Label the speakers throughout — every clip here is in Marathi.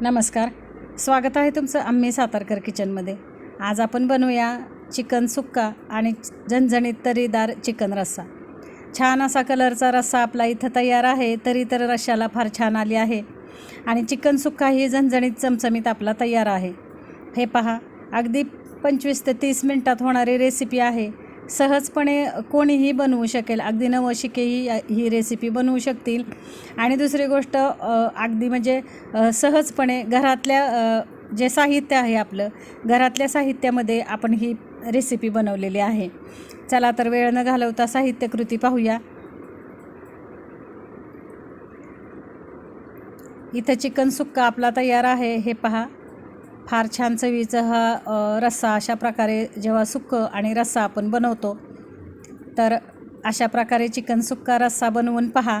Speaker 1: नमस्कार. स्वागत आहे तुमचं आम्ही सातारकर किचनमध्ये. आज आपण बनवूया चिकन सुक्का आणि झणझणीत तरीदार चिकन रस्सा. छान असा कलरचा रस्सा आपला इथं तयार आहे तरी तर रश्शाला फार छान आली आहे. आणि चिकन सुक्का ही झणझणीत चमचमीत आपला तयार आहे. हे पहा अगदी पंचवीस ते तीस मिनटात होणारी रेसिपी आहे. सहजपणे कोणीही बनवू शकेल. अगदी नवशिकेही ही रेसिपी बनवू शकतील. आणि दुसरी गोष्ट अगदी म्हणजे सहजपणे घरातल्या जे साहित्य आहे आपलं घरातल्या साहित्यामध्ये आपण ही रेसिपी बनवलेली आहे. चला तर वेळ न घालवता साहित्यकृती पाहूया. इथं चिकन सुक्का आपला तयार आहे. हे पहा. फार छान चवीचं हा रस्सा अशा प्रकारे जेव्हा सुक्कं आणि रस्सा आपण बनवतो तर अशा प्रकारे चिकन सुक्का रस्सा बनवून पहा.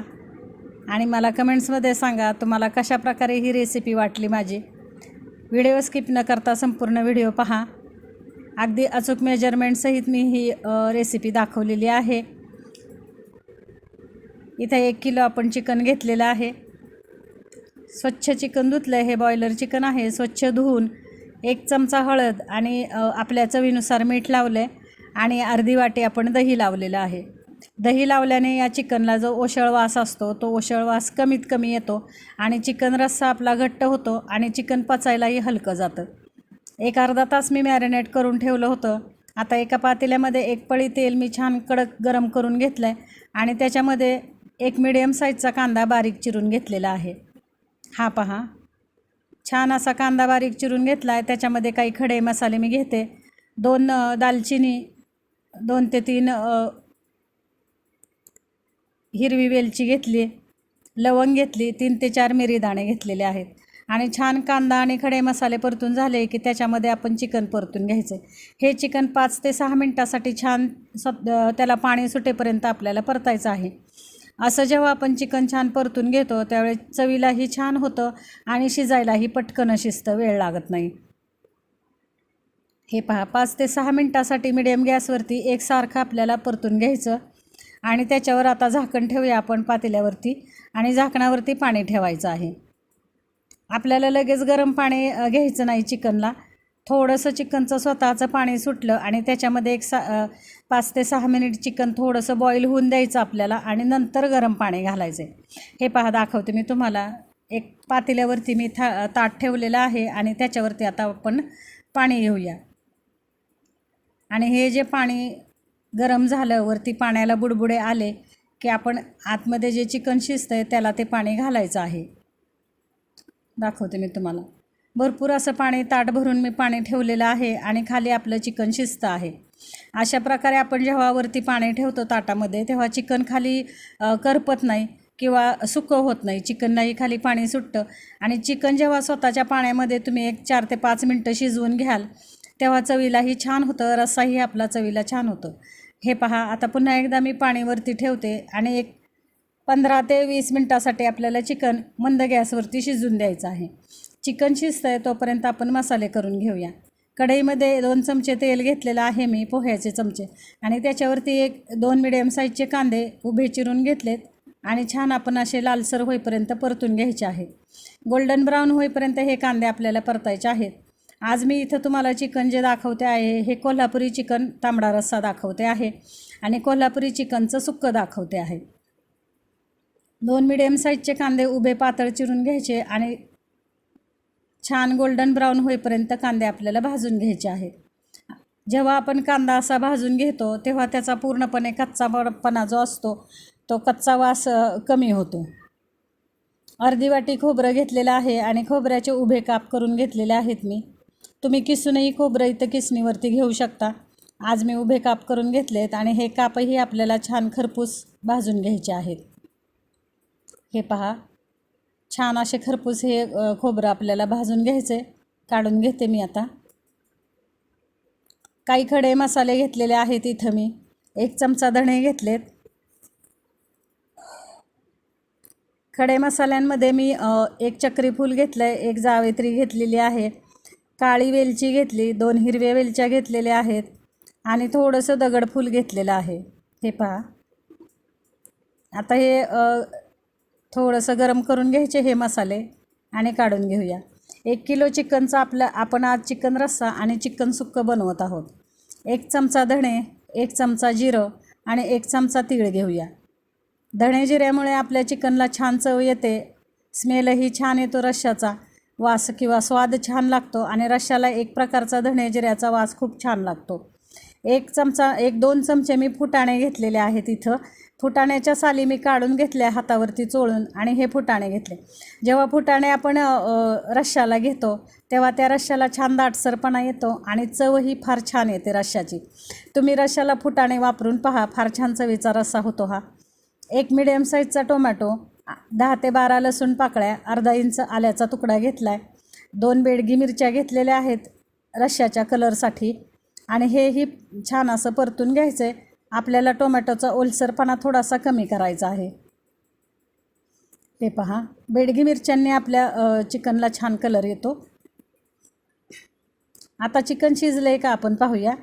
Speaker 1: आणि मला कमेंट्समध्ये सांगा तुम्हाला कशा प्रकारे ही रेसिपी वाटली माझी. व्हिडिओ स्किप न करता संपूर्ण व्हिडिओ पहा. अगदी अचूक मेजरमेंटसहित मी ही रेसिपी दाखवलेली आहे. इथं एक किलो आपण चिकन घेतलेलं आहे. स्वच्छ चिकन धुतलं हे बॉयलर चिकन आहे स्वच्छ धुवून एक चमचा हळद आणि आपल्या चवीनुसार मीठ लावलं आहे आणि अर्धी वाटी आपण दही लावलेलं आहे. दही लावल्याने या चिकनला जो ओशळ वास असतो तो ओशळ वास कमीत कमी येतो आणि चिकन रस्सा आपला घट्ट होतो आणि चिकन पचायलाही हलकं जातं. एक अर्धा तास मी मॅरिनेट करून ठेवलं होतं. आता एका पातेल्यामध्ये एक पळी तेल मी छान कडक गरम करून घेतलं आहे आणि त्याच्यामध्ये एक मिडियम साईजचा कांदा बारीक चिरून घेतलेला आहे. हा पहा. छान असा कांदा बारीक चिरून घेतला आहे त्याच्यामध्ये काही खडे मसाले मी घेते. दोन दालचिनी दोन ते तीन हिरवी वेलची घेतली लवंग घेतली तीन ते चार मिरी दाणे घेतलेले आहेत. आणि छान कांदा आणि खडे मसाले परतून झाले की त्याच्यामध्ये आपण चिकन परतून घ्यायचं. हे चिकन पाच ते सहा मिनटासाठी छान स त्याला पाणी सुटेपर्यंत आपल्याला परतायचं आहे. असं जेव्हा आपण चिकन छान परतून घेतो त्यावेळेस चवीलाही छान होतं आणि शिजायलाही पटकन शिजतं वेळ लागत नाही. हे पहा पाच ते सहा मिनटासाठी मिडियम गॅसवरती एकसारखं आपल्याला परतून घ्यायचं आणि त्याच्यावर आता झाकण ठेवूया आपण पातेल्यावरती आणि झाकणावरती पाणी ठेवायचं आहे. आपल्याला लगेच गरम पाणी घ्यायचं नाही चिकनला. थोडंसं चिकनचं स्वतःचं पाणी सुटलं आणि त्याच्यामध्ये एक सा पाच ते सहा मिनिट चिकन थोडंसं बॉईल होऊन द्यायचं आपल्याला आणि नंतर गरम पाणी घालायचं आहे. हे पहा दाखवते मी तुम्हाला. एक पातेल्यावरती मी था ताट ठेवलेलं आहे आणि त्याच्यावरती आता आपण पाणी घेऊया. आणि हे जे पाणी गरम झालं वरती पाण्याला बुडबुडे आले की आपण आतमध्ये जे चिकन शिजतं आहे त्याला ते पाणी घालायचं आहे. दाखवते मी तुम्हाला. भरपूर असं पाणी ताट भरून मी पाणी ठेवलेलं आहे आणि खाली आपलं चिकन शिजतं आहे. अशा प्रकारे आपण जेव्हा वरती पाणी ठेवतो ताटामध्ये तेव्हा चिकन खाली करपत नाही किंवा सुकं होत नाही. चिकन नाही खाली पाणी सुटतं. आणि चिकन जेव्हा स्वतःच्या पाण्यामध्ये तुम्ही एक चार ते पाच मिनटं शिजवून घ्याल तेव्हा चवीलाही छान होतं रस्साही आपला चवीला छान होतं. हे पहा आता पुन्हा एकदा मी पाणीवरती ठेवते आणि एक पंधरा ते वीस मिनटासाठी आपल्याला चिकन मंद गॅसवरती शिजून द्यायचं आहे. चिकन शिजतं आहे तोपर्यंत आपण मसाले करून घेऊया. कढईमध्ये दोन चमचे तेल घेतलेलं आहे मी पोह्याचे चमचे. आणि त्याच्यावरती एक दोन मिडियम साईजचे कांदे उभे चिरून घेतलेत. आणि छान आपण असे लालसर होईपर्यंत परतून घ्यायचे आहे. गोल्डन ब्राऊन होईपर्यंत हे कांदे आपल्याला परतायचे आहेत. आज मी इथं तुम्हाला चिकन जे दाखवते आहे हे कोल्हापुरी चिकन तांबडा रस्सा दाखवते आहे. आणि कोल्हापुरी चिकनचं सुक्कं दाखवते आहे. दोन मिडियम साईजचे कांदे उभे पातळ चिरून घ्यायचे आणि छान गोल्डन ब्राऊन होईपर्यंत कांदे आपल्याला भाजून घ्यायचे आहेत. जेव्हा आपण कांदा असा भाजून घेतो तेव्हा त्याचा पूर्णपणे कच्चापणा जो असतो तो कच्चा वास कमी होतो. अर्धी वाटी खोबरं घेतलेलं आहे आणि खोबऱ्याचे उभे काप करून घेतलेले आहेत मी. तुम्ही किसूनही खोबरं इथं किसणीवरती घेऊ शकता. आज मी उभे काप करून घेतलेत आणि हे कापही आपल्याला छान खरपूस भाजून घ्यायचे आहेत. हे पहा. छान असे खरपूस हे खोबरं आपल्याला भाजून घ्यायचे काढून घेते मी आता. काही खडे मसाले घेतलेले आहेत इथं मी. एक चमचा धणे घेतलेत. खडे मसाल्यांमध्ये मी एक चक्रीफूल घेतलं आहे एक जावेत्री घेतलेली आहे. काळी वेलची घेतली दोन हिरव्या वेलच्या घेतलेल्या आहेत आणि थोडंसं दगडफूल घेतलेलं आहे. हे पहा. आता हे थोडंसं गरम करून घ्यायचे हे मसाले आणि काढून घेऊया. एक किलो चिकनचा आपलं आपण आज चिकन रस्सा आणि चिकन सुक्कं बनवत आहोत. एक चमचा धणे एक चमचा जिरं आणि एक चमचा तीळ घेऊया. धणे जिऱ्यामुळे आपल्या चिकनला छान चव येते. स्मेलही छान येतो रश्शाचा वास किंवा स्वाद छान लागतो आणि रश्शाला एक प्रकारचा धणे जिऱ्याचा वास खूप छान लागतो. एक चमचा एक दोन चमचे मी फुटाणे घेतलेले आहेत इथं. फुटाण्याच्या साली मी काढून घेतल्या हातावरती चोळून आणि हे फुटाणे घेतले. जेव्हा फुटाणे आपण रश्श्याला घेतो तेव्हा त्या रश्शाला छान दाटसरपणा येतो आणि चवही फार छान येते रश्शाची तुम्ही रश्श्याला फुटाणे वापरून पहा फार छान चवीचा रस्सा होतो हा. एक मिडियम साईजचा टोमॅटो दहा ते बारा लसूण पाकळ्या अर्धा इंच आल्याचा तुकडा घेतला आहे दोन बेडगी मिरच्या घेतलेल्या आहेत रश्श्याच्या कलरसाठी आणि हेही छान असं परतून घ्यायचं आहे आपल्याला टोमॅटोचा ओलसरपणा थोडासा कमी करायचा आहे. ते पहा. बेडगी मिरच्यांनी आपल्या चिकनला छान कलर येतो. आता चिकन शिजलं आहे का आपण पाहूया.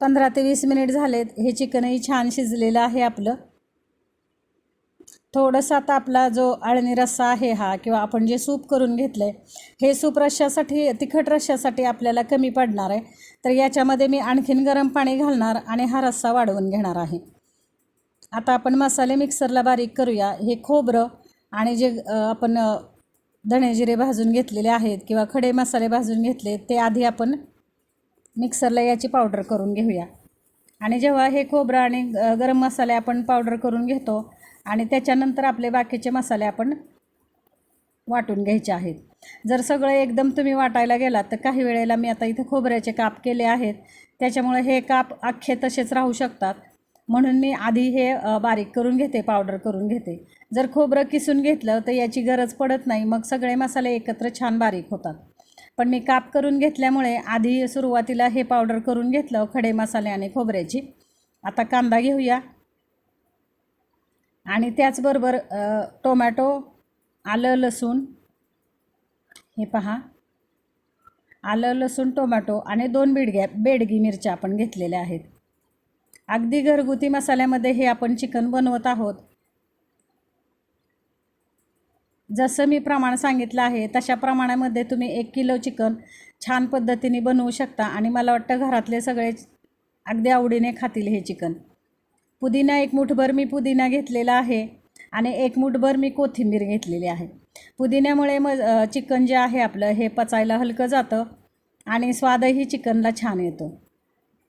Speaker 1: पंधरा ते वीस मिनिट झालेत. हे चिकनही छान शिजलेलं आहे आपलं. थोडंसं आता आपला जो अळणी रस्सा आहे हा किंवा आपण जे सूप करून घेतलं आहे हे सूप रश्श्यासाठी तिखट रश्श्यासाठी आपल्याला कमी पडणार आहे. तर याच्यामध्ये मी आणखीन गरम पाणी घालणार आणि हा रस्सा वाढवून घेणार आहे. आता आपण मसाले मिक्सरला बारीक करूया. हे खोबरं आणि जे आपण धणे जिरे भाजून घेतलेले आहेत किंवा खडे मसाले भाजून घेतले ते आधी आपण मिक्सरला याची पावडर करून घेऊया. आणि जेव्हा हे खोबरं आणि गरम मसाले आपण पावडर करून घेतो आणि त्याच्यानंतर आपले बाकीचे मसाले आपण वाटून घ्यायचे आहेत. जर सगळं एकदम तुम्ही वाटायला गेलात तर काही वेळेला मी आता इथं खोबऱ्याचे काप केले आहेत. त्याच्यामुळे हे काप अख्खे तसेच राहू शकतात. म्हणून मी आधी हे बारीक करून घेते पावडर करून घेते. जर खोबरं किसून घेतलं तर याची गरज पडत नाही. मग सगळे मसाले एकत्र छान बारीक होतात. पण मी काप करून घेतल्यामुळे आधी सुरुवातीला हे पावडर करून घेतलं खडे मसाले आणि खोबऱ्याची. आता कांदा घेऊया. आणि त्याचबरोबर टोमॅटो आलं लसूण. हे पहा. आलं लसूण टोमॅटो आणि दोन बिडग्या बेडगी मिरच्या आपण घेतलेल्या आहेत. अगदी घरगुती मसाल्यामध्ये हे आपण चिकन बनवत आहोत. जसं मी प्रमाण सांगितलं आहे तशा प्रमाणामध्ये तुम्ही एक किलो चिकन छान पद्धतीने बनवू शकता आणि मला वाटतं घरातले सगळे अगदी आवडीने खातील हे चिकन. पुदिना एक मुठभर मी पुदिना घेतलेला आहे. आणि एक मुठभर मी कोथिंबीर घेतलेली आहे. पुदिन्यामुळे मग चिकन जे आहे आपलं हे पचायला हलकं जातं आणि स्वादही चिकनला छान येतो.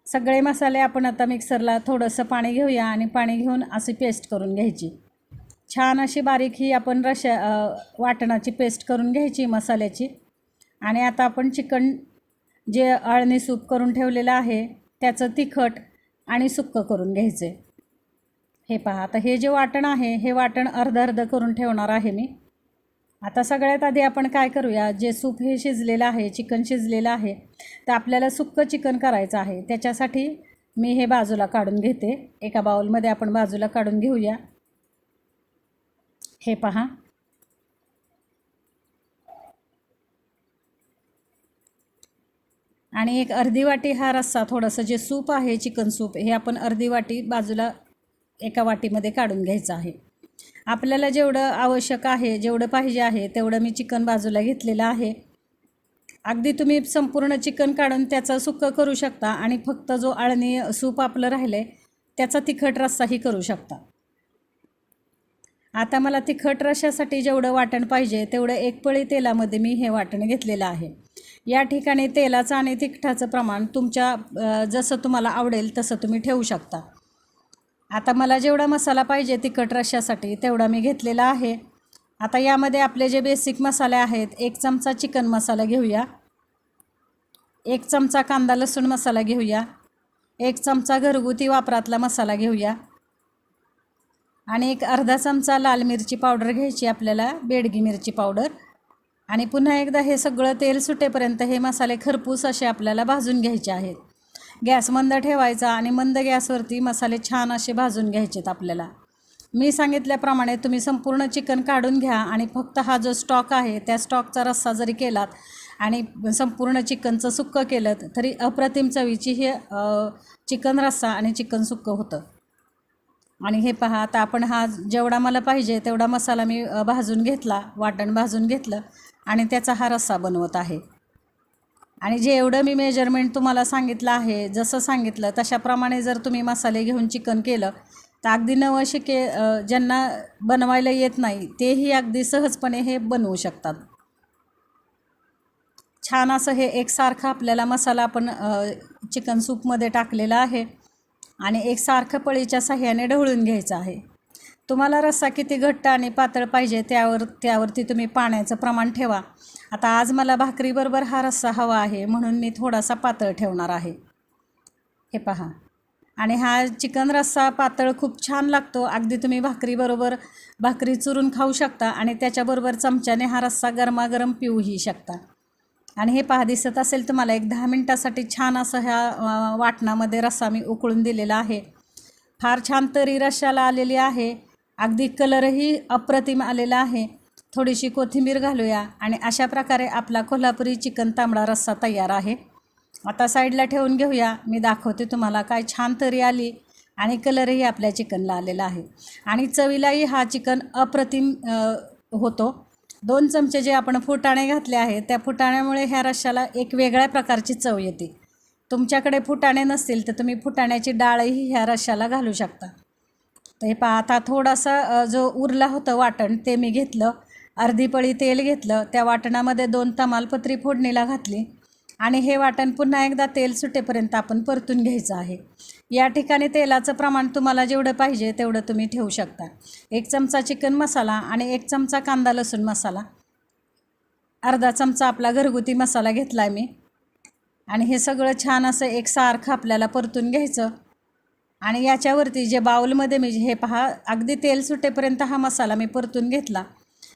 Speaker 1: सगळे मसाले आपण आता मिक्सरला थोडंसं पाणी घेऊया आणि पाणी घेऊन अशी पेस्ट करून घ्यायची. छान अशी बारीक ही आपण रशा वाटणाची पेस्ट करून घ्यायची मसाल्याची. आणि आता आपण चिकन जे अळणी सूप करून ठेवलेलं आहे त्याचं तिखट आणि सुक्कं करून घ्यायचं आहे हे पहा आता हे जे वाटण आहे हे वाटण अर्ध अर्ध करून ठेवणार आहे मी. आता सगळ्यात आधी आपण काय करूया जे सूप हे शिजलेलं आहे चिकन शिजलेलं आहे तर आपल्याला सुक्कं चिकन करायचं आहे. त्याच्यासाठी मी हे बाजूला काढून घेते. एका बाउलमध्ये आपण बाजूला काढून घेऊया. हे पहा. आणि एक अर्धी वाटी हा रस्सा थोडंसं जे सूप आहे चिकन सूप हे आपण अर्धी वाटी बाजूला एका वाटीमध्ये काढून घ्यायचं आहे. आपल्याला जेवढं आवश्यक आहे जेवढं पाहिजे आहे तेवढं मी चिकन बाजूला घेतलेलं आहे. अगदी तुम्ही संपूर्ण चिकन काढून त्याचं सुक्कं करू शकता आणि फक्त जो आळणी सूप आपलं राहिलं आहे त्याचा तिखट रस्साही करू शकता. आता मला तिखट रशासाठी जेवढं वाटण पाहिजे तेवढं एक पळी तेलामध्ये मी हे वाटण घेतलेलं आहे. या ठिकाणी तेलाचं आणि तिखटाचं प्रमाण तुमच्या जसं तुम्हाला आवडेल तसं तुम्ही ठेवू शकता. आता मला जेवढा मसाला पाहिजे तिखट रश्श्यासाठी तेवढा मी घेतलेला आहे. आता यामध्ये आपले जे बेसिक मसाले आहेत एक चमचा चिकन मसाला घेऊया. एक चमचा कांदा लसूण मसाला घेऊया. एक चमचा घरगुती वापरातला मसाला घेऊया. आणि एक अर्धा चमचा लाल मिरची पावडर घ्यायची आपल्याला बेडगी मिरची पावडर. आणि पुन्हा एकदा हे सगळं तेल सुटेपर्यंत हे मसाले खरपूस असे आपल्याला भाजून घ्यायचे आहेत. गॅस मंद ठेवायचा आणि मंद गॅसवरती मसाले छान असे भाजून घ्यायचेत आपल्याला. मी सांगितल्याप्रमाणे तुम्ही संपूर्ण चिकन काढून घ्या आणि फक्त हा जो स्टॉक आहे त्या स्टॉकचा रस्सा जरी केलात आणि संपूर्ण चिकनचं सुक्कं केलं तरी अप्रतिम चवीची हे चिकन रस्सा आणि चिकन सुक्कं होतं. आणि हे पहा आता आपण हा जेवढा मला पाहिजे तेवढा मसाला मी भाजून घेतला वाटण भाजून घेतलं आणि त्याचा हा रस्सा बनवत आहे. आणि जेवढं मी मेजरमेंट तुम्हाला सांगितलं आहे जसं सांगितलं तशाप्रमाणे जर तुम्ही मसाले घेऊन चिकन केलं तर अगदी नवं शिके ज्यांना बनवायला येत नाही तेही अगदी सहजपणे हे बनवू शकतात. छान असं हे एकसारखं आपल्याला मसाला आपण चिकन सूपमध्ये टाकलेला आहे आणि एकसारखं पळीच्या साह्याने ढवळून घ्यायचं आहे. तुम्हाला रस्सा किती घट्ट आणि पातळ पाहिजे त्यावर त्यावरती तुम्ही पाण्याचं प्रमाण ठेवा. आता आज मला भाकरीबरोबर हा रस्सा हवा आहे म्हणून मी थोडासा पातळ ठेवणार आहे. हे पहा. आणि हा चिकन रस्सा पातळ खूप छान लागतो. अगदी तुम्ही भाकरीबरोबर भाकरी चुरून खाऊ शकता आणि त्याच्याबरोबर चमच्याने हा रस्सा गरमागरम पिऊही शकता. आणि हे पहा दिसत असेल तुम्हाला एक दहा मिनटासाठी छान असं ह्या वाटणामध्ये रस्सा मी उकळून दिलेला आहे. फार छान तरी रश्याला आलेली आहे. अगदी कलरही अप्रतिम आलेला आहे. थोडीशी कोथिंबीर घालूया आणि अशा प्रकारे आपला कोल्हापुरी चिकन तांबडा रस्सा तयार आहे. आता साईडला ठेवून घेऊया. मी दाखवते तुम्हाला काय छान तरी आली आणि कलरही आपल्या चिकनला आलेला आहे. आणि चवीलाही हा चिकन अप्रतिम होतो. दोन चमचे जे आपण फुटाणे घातले आहेत त्या फुटाण्यामुळे ह्या रश्शाला एक वेगळ्या प्रकारची चव येते. तुमच्याकडे फुटाणे नसतील तर तुम्ही फुटाण्याची डाळही ह्या रश्शाला घालू शकता. तर हे पहा आता थोडासा जो उरला होतं वाटण ते मी घेतलं. अर्धी पळी तेल घेतलं त्या वाटणामध्ये दोन तमालपत्री फोडणीला घातली आणि हे वाटण पुन्हा एकदा तेल सुटेपर्यंत आपण परतून घ्यायचं आहे. या ठिकाणी तेलाचं प्रमाण तुम्हाला जेवढं पाहिजे तेवढं तुम्ही ठेवू शकता. एक चमचा चिकन मसाला आणि एक चमचा कांदा लसूण मसाला. अर्धा चमचा आपला घरगुती मसाला घेतला आहे मी. आणि हे सगळं छान असं एकसारखं आपल्याला परतून घ्यायचं. आणि याच्यावरती जे बाऊलमध्ये मी हे पहा अगदी तेल सुटेपर्यंत हा मसाला मी परतून घेतला.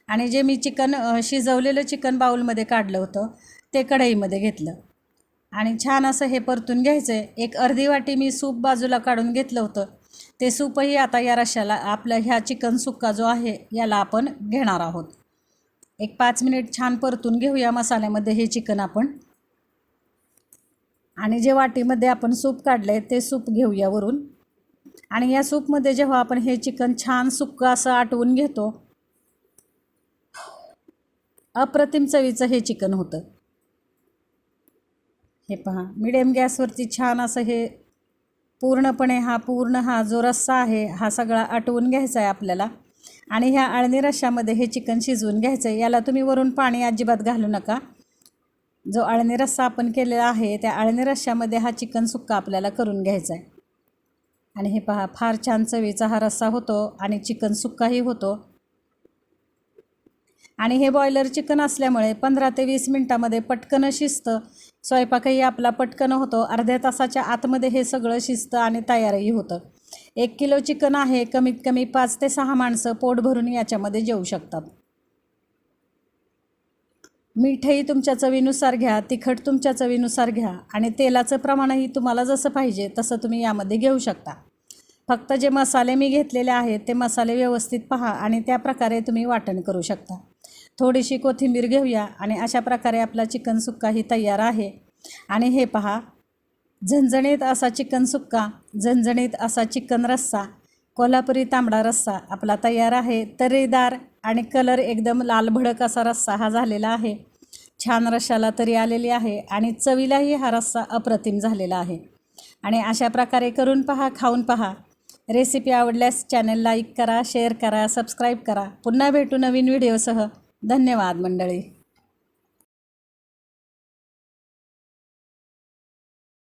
Speaker 1: आणि जे मी चिकन शिजवलेलं चिकन बाऊलमध्ये काढलं होतं ते कढईमध्ये घेतलं. आणि छान असं हे परतून घ्यायचं आहे एक अर्धी वाटी मी सूप बाजूला काढून घेतलं होतं. ते सूपही आता या रश्याला आपलं ह्या चिकन सुक्का जो आहे याला आपण घेणार आहोत. एक पाच मिनिट छान परतून घेऊया मसाल्यामध्ये हे चिकन आपण. आणि जे वाटीमध्ये आपण सूप काढलं आहे ते सूप घेऊया वरून. आणि या सूपमध्ये जेव्हा आपण हे चिकन छान सुक्कं असं आटवून घेतो अप्रतिम चवीचं हे चिकन होतं. हे पहा मिडियम गॅसवरती छान असं हे पूर्णपणे हा पूर्ण हा जो रस्सा आहे हा सगळा आटवून घ्यायचा आहे आपल्याला. आणि ह्या अळणी रश्श्यामध्ये हे चिकन शिजवून घ्यायचं आहे. याला तुम्ही वरून पाणी अजिबात घालू नका. जो अळणी रस्सा आपण केलेला आहे त्या अळणी रश्श्यामध्ये हा चिकन सुक्का आपल्याला करून घ्यायचा आहे. आणि हे पहा फार छान चवीचा हा रस्सा होतो आणि चिकन सुक्काही होतो. आणि हे बॉयलर चिकन असल्यामुळे पंधरा ते वीस मिनटामध्ये पटकन शिजतं. स्वयंपाकही आपला पटकन होतो. अर्ध्या तासाच्या आतमध्ये हे सगळं शिजतं आणि तयारही होतं. एक किलो चिकन आहे कमीत कमी पाच ते सहा माणसं पोट भरून याच्यामध्ये जेवू शकतात. मीठही तुमच्या चवीनुसार घ्या तिखट तुमच्या चवीनुसार घ्या आणि तेलाचं प्रमाणही तुम्हाला जसं पाहिजे तसं तुम्ही यामध्ये घेऊ शकता. फक्त जे मसाले मी घेतलेले आहेत ते मसाले व्यवस्थित पहा आणि त्या प्रकारे तुम्ही वाटण करू शकता. थोडीशी कोथिंबीर घेऊया आणि अशा प्रकारे आपला चिकन सुक्काही तयार आहे. आणि हे पहा झणझणीत असा चिकन सुक्का झणझणीत असा चिकन रस्सा कोल्हापुरी तांबडा रस्सा आपला तयार आहे. तर्रीदार आणि कलर एकदम लाल भडक असा रस्सा हा झालेला आहे. छान रश्शाला तरी आलेली आहे आणि चवीलाही हा रस्सा अप्रतिम झालेला आहे. आणि अशा प्रकारे करून पहा खाऊन पहा. रेसिपी आवडल्यास चॅनल लाईक करा शेअर करा सबस्क्राईब करा. पुन्हा भेटू नवीन व्हिडिओसह. धन्यवाद मंडळी.